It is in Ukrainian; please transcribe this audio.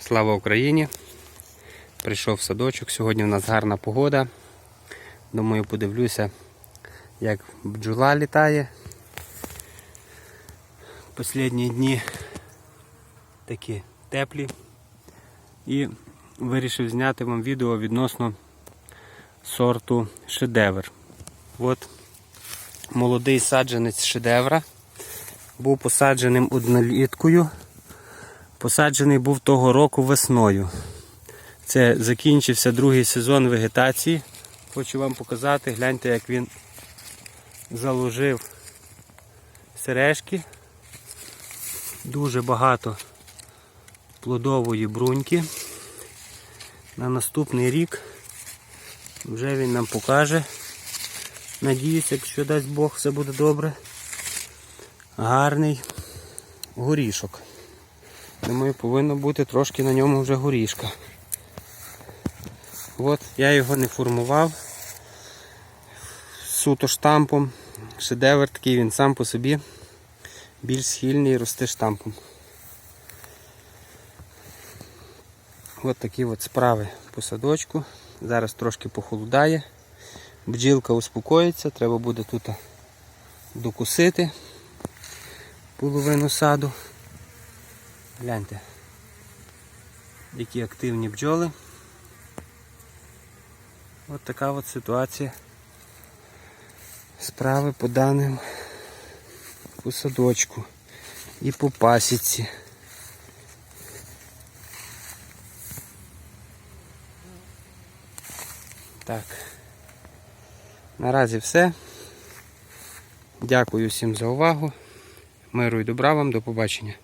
Слава Україні! Прийшов в садочок. Сьогодні у нас гарна погода. Думаю, подивлюся, як бджола літає. Послідні дні такі теплі. І вирішив зняти вам відео відносно сорту шедевр. От молодий саджанець шедевра. Був посадженим одноліткою. Посаджений був того року весною. Це закінчився другий сезон вегетації. Хочу вам показати, гляньте, як він заложив сережки. Дуже багато плодової бруньки. На наступний рік вже він нам покаже. Надіюсь, якщо дасть Бог, все буде добре. Гарний горішок. Думаю, повинно бути трошки на ньому вже горішка. От, я його не формував суто штампом. Шедевр такий він сам по собі більш схильний рости штампом. От такі от справи по садочку. Зараз трошки похолодає. Бджілка успокоїться, треба буде тут докусити половину саду. Гляньте, які активні бджоли. От така от ситуація. Справи по даним по садочку і по пасіці. Так. Наразі все. Дякую всім за увагу. Миру і добра вам, до побачення.